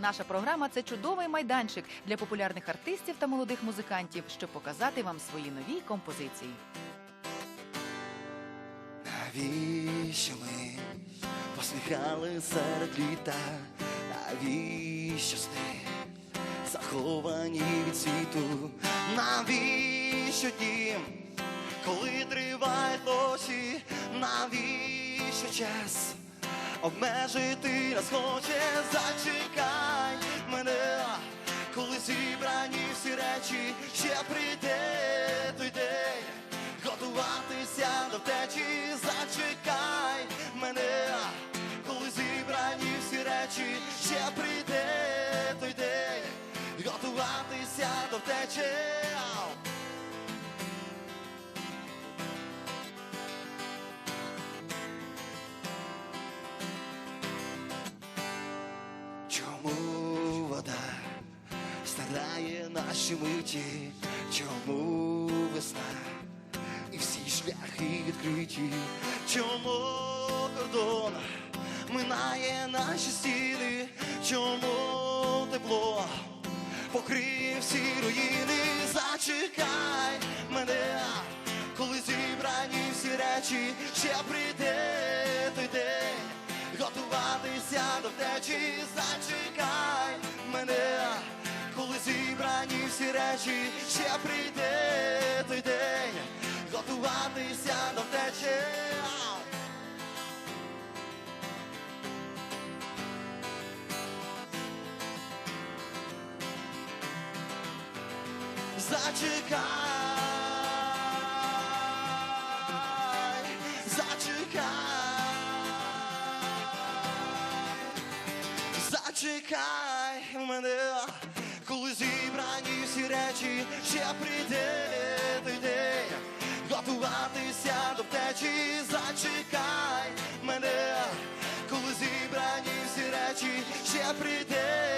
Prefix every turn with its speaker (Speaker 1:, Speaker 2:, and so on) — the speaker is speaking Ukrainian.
Speaker 1: Наша програма це чудовий майданчик для популярних артистів та молодих музикантів, щоб показати вам свої нові композиції.
Speaker 2: Навіщо ми посміхали серед літа? Навіщо сни заховані від світу? Навіщо дім, коли тривають ночі? Навіщо час? Обмежити нас хоче, зачекай мене, коли зібрані всі речі, ще прийде той день готуватися до втечі, зачекай мене, коли зібрані всі речі, ще прийде той день, готуватися до втечі. Старає наші миті? Чому весна і всі шляхи відкриті? Чому кордон минає наші стіни? Чому тепло покриє всі руїни? Зачекай мене, коли зібрані всі речі, ще прийде той день готуватися до втечі, зачекай зібрані речі, ще прийде той день, готуватися до втечі. Зачекай, зачекай. Зачекай мене, коли зібрані всі речі, ще прийде той день, готуватися до втечі, зачекай мене, коли зібрані всі речі, ще прийде